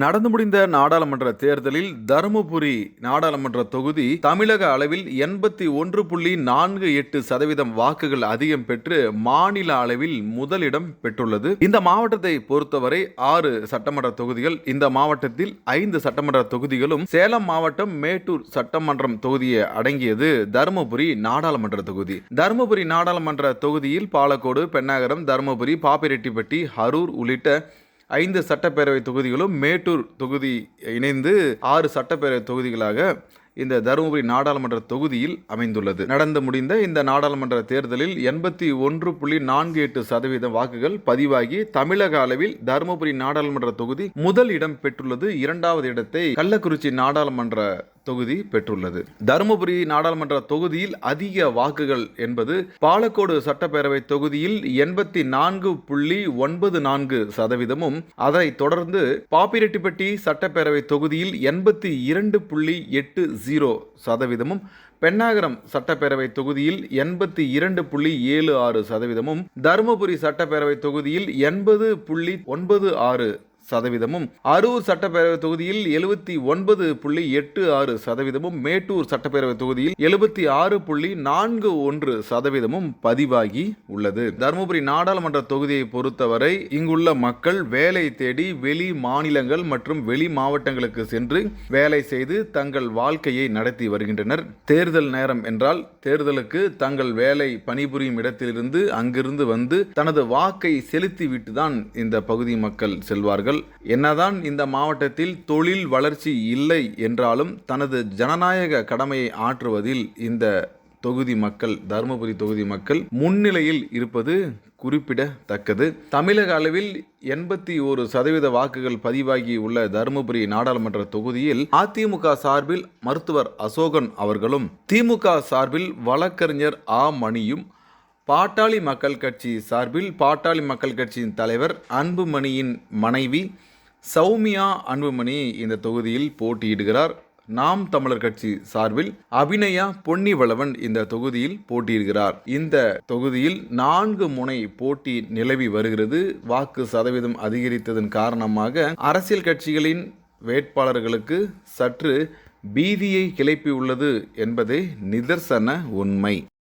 நடந்து முடிந்த நாடாளுமன்ற தேர்தலில் தருமபுரி நாடாளுமன்ற தொகுதி தமிழக அளவில் எண்பத்தி ஒன்று புள்ளி நான்கு எட்டு சதவீதம் வாக்குகள் அதிகம் பெற்று மாநில அளவில் முதலிடம் பெற்றுள்ளது. இந்த மாவட்டத்தை பொறுத்தவரை ஆறு சட்டமன்ற தொகுதிகள் இந்த மாவட்டத்தில் ஐந்து சட்டமன்ற தொகுதிகளும் சேலம் மாவட்டம் மேட்டூர் சட்டமன்றம் தொகுதியை அடங்கியது தருமபுரி நாடாளுமன்ற தொகுதி. தருமபுரி நாடாளுமன்ற தொகுதியில் பாலக்கோடு பெண்ணாகரம் தருமபுரி பாப்பிரெட்டிப்பட்டி அரூர் உள்ளிட்ட ஐந்து சட்டப்பேரவை தொகுதிகளும் மேட்டூர் தொகுதி இணைந்து ஆறு சட்டப்பேரவை தொகுதிகளாக இந்த தருமபுரி நாடாளுமன்ற தொகுதியில் அமைந்துள்ளது. நடந்து முடிந்த இந்த நாடாளுமன்ற தேர்தலில் எண்பத்தி ஒன்று புள்ளி நான்கு எட்டு சதவீத வாக்குகள் பதிவாகி தமிழக அளவில் தருமபுரி நாடாளுமன்ற தொகுதி முதல் இடம் பெற்றுள்ளது. இரண்டாவது இடத்தை கள்ளக்குறிச்சி நாடாளுமன்ற தொகுதி பெற்றுள்ளது. தருமபுரி நாடாளுமன்ற தொகுதியில் அதிக வாக்குகள் என்பது பாலக்கோடு சட்டப்பேரவை தொகுதியில் எண்பத்தி நான்கு புள்ளி ஒன்பது நான்கு சதவீதமும் அதைத் தொடர்ந்து பாப்பிரெட்டிப்பட்டி சட்டப்பேரவை தொகுதியில் எண்பத்தி இரண்டு புள்ளி எட்டு ஜீரோ சதவீதமும் பெண்ணாகரம் சட்டப்பேரவை தொகுதியில் எண்பத்தி இரண்டு புள்ளி ஏழு ஆறு சதவீதமும் தருமபுரி சட்டப்பேரவை தொகுதியில் எண்பது புள்ளி ஒன்பது ஆறு சதவீதமும் அரூர் சட்டப்பேரவை தொகுதியில் எழுபத்தி ஒன்பது புள்ளி எட்டு ஆறு சதவீதமும் மேட்டூர் சட்டப்பேரவை தொகுதியில் எழுபத்தி ஆறு புள்ளி நான்கு ஒன்று சதவீதமும் பதிவாகி உள்ளது. தருமபுரி நாடாளுமன்ற தொகுதியை பொறுத்தவரை இங்குள்ள மக்கள் வேலை தேடி வெளி மாநிலங்கள் மற்றும் வெளி மாவட்டங்களுக்கு சென்று வேலை செய்து தங்கள் வாழ்க்கையை நடத்தி வருகின்றனர். தேர்தல் நேரம் என்றால் தேர்தலுக்கு தங்கள் வேலை பணிபுரியும் இடத்திலிருந்து அங்கிருந்து வந்து தனது வாக்கை செலுத்திவிட்டு தான் இந்த பகுதி மக்கள் செல்வார்கள். என்னதான் இந்த மாவட்டத்தில் தொழில் வளர்ச்சி இல்லை என்றாலும் தனது ஜனநாயக கடமையை ஆற்றுவதில் இந்த தொகுதி மக்கள் தருமபுரி தொகுதி மக்கள் முன்னிலையில் இருப்பது குறிப்பிடத்தக்கது. தமிழக அளவில் எண்பத்தி ஒரு சதவீத வாக்குகள் பதிவாகி உள்ள தருமபுரி நாடாளுமன்ற தொகுதியில் அதிமுக சார்பில் மருத்துவர் அசோகன் அவர்களும் திமுக சார்பில் வழக்கறிஞர் ஆ மணியும் பாட்டாளி மக்கள் கட்சி சார்பில் பாட்டாளி மக்கள் கட்சியின் தலைவர் அன்புமணியின் மனைவி சௌமியா அன்புமணி இந்த தொகுதியில் போட்டியிடுகிறார். நாம் தமிழர் கட்சி சார்பில் அபிநயா பொன்னிவளவன் இந்த தொகுதியில் போட்டியிடுகிறார். இந்த தொகுதியில் நான்கு முனை போட்டி நிலவி வருகிறது. வாக்கு சதவீதம் அதிகரித்ததன் காரணமாக அரசியல் கட்சிகளின் வேட்பாளர்களுக்கு சற்று பீதியை கிளப்பியுள்ளது என்பதே நிதர்சன உண்மை.